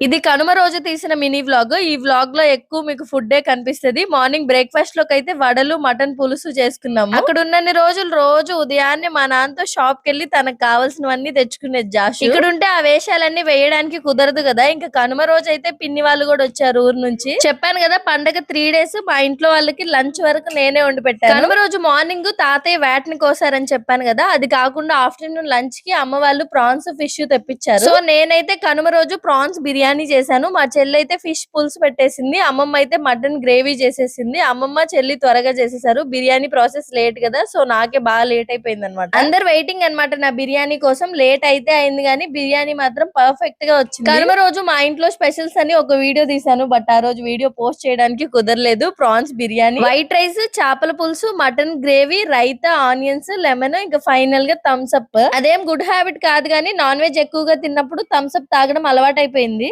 ఇది కనుమ రోజు తీసిన మినీ వ్లాగ్ ఈ వ్లాగ్లో ఎక్కువ మీకు ఫుడ్ డే కనిపిస్తది. మార్నింగ్ బ్రేక్ఫాస్ట్లోకి అయితే వడలు మటన్ పులుసు చేసుకున్నాము. అక్కడ ఉన్నన్ని రోజులు రోజు ఉదయాన్నే మా నాన్నతో షాప్కి వెళ్ళి తనకు కావాల్సినవన్నీ తెచ్చుకునేది జాష్. ఇక్కడ ఉంటే ఆ వేషాలన్నీ వేయడానికి కుదరదు కదా. ఇంకా కనుమ రోజు అయితే పిన్ని వాళ్ళు కూడా వచ్చారు ఊరు నుంచి. చెప్పాను కదా పండగ త్రీ డేస్ మా ఇంట్లో వాళ్ళకి లంచ్ వరకు నేనే వండి పెట్టాను. కనుమ రోజు మార్నింగ్ తాతయ్య వేటని కోసారని చెప్పాను కదా. అది కాకుండా ఆఫ్టర్నూన్ లంచ్కి అమ్మ వాళ్ళు ప్రాన్స్ ఫిష్ తెప్పించారు. సో నేనైతే కనుమ రోజు ప్రాన్స్ బిర్యానీ చేశాను. మా చెల్లి అయితే ఫిష్ పులుసు పెట్టేసింది. అమ్మమ్మ అయితే మటన్ గ్రేవీ చేసేసింది. అమ్మమ్మ చెల్లి త్వరగా చేసేసారు. బిర్యానీ ప్రాసెస్ లేట్ కదా సో నాకే బాగా లేట్ అయిపోయింది అనమాట అందరు వెయిటింగ్ అన్నమాట నా బిర్యానీ కోసం. లేట్ అయితే అయింది కానీ బిర్యానీ మాత్రం పర్ఫెక్ట్గా వచ్చింది. కనుమ రోజు మా ఇంట్లో స్పెషల్స్ అని ఒక వీడియో తీసాను బట్ ఆ రోజు వీడియో పోస్ట్ చేయడానికి కుదరలేదు. ప్రాన్స్ బిర్యానీ వైట్ రైస్ చేపల పులుసు mutton gravy raita onions lemon ఇంకా ఫైనల్గా థమ్స్ అప్ అదేం గుడ్ హ్యాబిట్ కాదు కానీ నాన్ వెజ్ ఎక్కువగా తిన్నప్పుడు థమ్స్ అప్ తాగడం అలవాటు అయిపోయింది